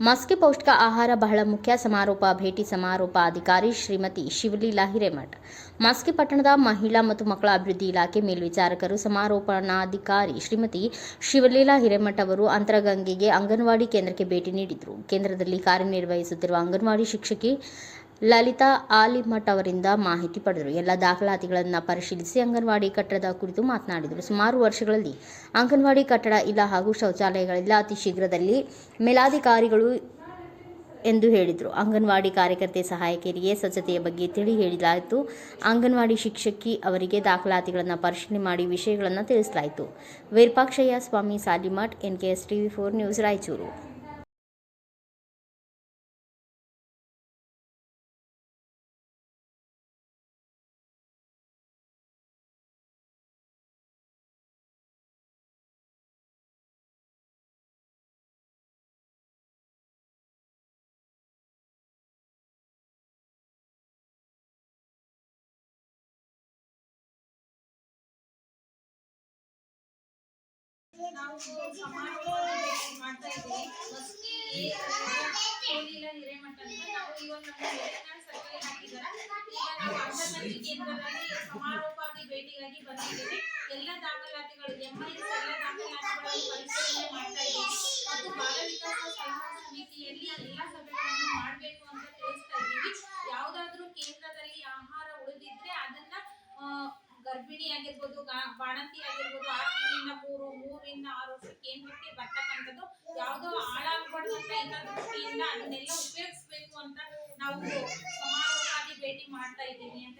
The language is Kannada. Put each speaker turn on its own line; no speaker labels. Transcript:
ಮಸ್ಕೆ ಪೌಷ್ಟಿಕ ಆಹಾರ ಬಹಳ ಮುಖ್ಯ ಸಮಾರೋಪ, ಭೇಟಿ ಸಮಾರೋಪ, ಅಧಿಕಾರಿ ಶ್ರೀಮತಿ ಶಿವಲೀಲಾ ಹಿರೇಮಠ. ಮಸ್ಕೆ ಪಟ್ಟಣದ ಮಹಿಳಾ ಮತ್ತು ಮಕ್ಕಳ ಅಭಿವೃದ್ಧಿ ಇಲಾಖೆ ಮೇಲ್ವಿಚಾರಕರು ಸಮಾರೋಪಣಾಧಿಕಾರಿ ಶ್ರೀಮತಿ ಶಿವಲೀಲಾ ಹಿರೇಮಠ ಅವರು ಅಂತರಗಂಗೆಗೆ ಅಂಗನವಾಡಿ ಕೇಂದ್ರಕ್ಕೆ ಭೇಟಿ ನೀಡಿದರು. ಕೇಂದ್ರದಲ್ಲಿ ಕಾರ್ಯನಿರ್ವಹಿಸುತ್ತಿರುವ ಅಂಗನವಾಡಿ ಶಿಕ್ಷಕಿ ಲಲಿತಾ ಆಲಿಮಠ್ ಅವರಿಂದ ಮಾಹಿತಿ ಪಡೆದರು. ಎಲ್ಲ ದಾಖಲಾತಿಗಳನ್ನು ಪರಿಶೀಲಿಸಿ ಅಂಗನವಾಡಿ ಕಟ್ಟಡದ ಕುರಿತು ಮಾತನಾಡಿದರು. ಸುಮಾರು ವರ್ಷಗಳಲ್ಲಿ ಅಂಗನವಾಡಿ ಕಟ್ಟಡ ಇಲ್ಲ ಹಾಗೂ ಶೌಚಾಲಯಗಳಿಲ್ಲ. ಅತಿ ಶೀಘ್ರದಲ್ಲಿ ಮೇಲಾಧಿಕಾರಿಗಳು ಎಂದು ಹೇಳಿದರು. ಅಂಗನವಾಡಿ ಕಾರ್ಯಕರ್ತೆ ಸಹಾಯಕಿಯರಿಗೆ ಸ್ವಚ್ಛತೆಯ ಬಗ್ಗೆ ತಿಳಿ ಹೇಳಿಲಾಯಿತು. ಅಂಗನವಾಡಿ ಶಿಕ್ಷಕಿ ಅವರಿಗೆ ದಾಖಲಾತಿಗಳನ್ನು ಪರಿಶೀಲನೆ ಮಾಡಿ ವಿಷಯಗಳನ್ನು ತಿಳಿಸಲಾಯಿತು. Veerapakshayya, Swami Salimath NKS TV four news Raichur.
ನಾವು ಮಾಡ್ತಾ ಇದ್ದೀವಿ. ಹಿರೇಮಠ ನಾವು ಇವಾಗ ಈಗ ನಾವು ಕೇಂದ್ರದಲ್ಲಿ ಬಂದಿದ್ದೀವಿ. ಎಲ್ಲ ದಾಖಲಾತಿಗಳು ಎಲ್ಲ ದಾಖಲಾತಿಗಳನ್ನು ಪರಿಶೀಲನೆ ಮಾಡ್ತಾ ಇದ್ದೀವಿ. ಮತ್ತು ಬಾಲ ಆಗಿರ್ಬೋದು ಬಾಣಂತಿ ಆಗಿರ್ಬೋದು ಆರು ಮೂರು, ಮೂರಿಂದ ಆರು ವರ್ಷ ಕೇಂದ್ರಕ್ಕೆ ಬರ್ತಕ್ಕಂಥದ್ದು ಯಾವುದೋ ಹಾಳಾಗ್ಬಾರ್ದು ಅಂತ ಇನ್ನ ದೃಷ್ಟಿಯಿಂದ ಅದನ್ನೆಲ್ಲ ಉಪಯೋಗಿಸ್ಬೇಕು ಅಂತ ನಾವು ಸಮಾರೋಪಾದಿ ಭೇಟಿ ಮಾಡ್ತಾ ಇದ್ದೀವಿ ಅಂತ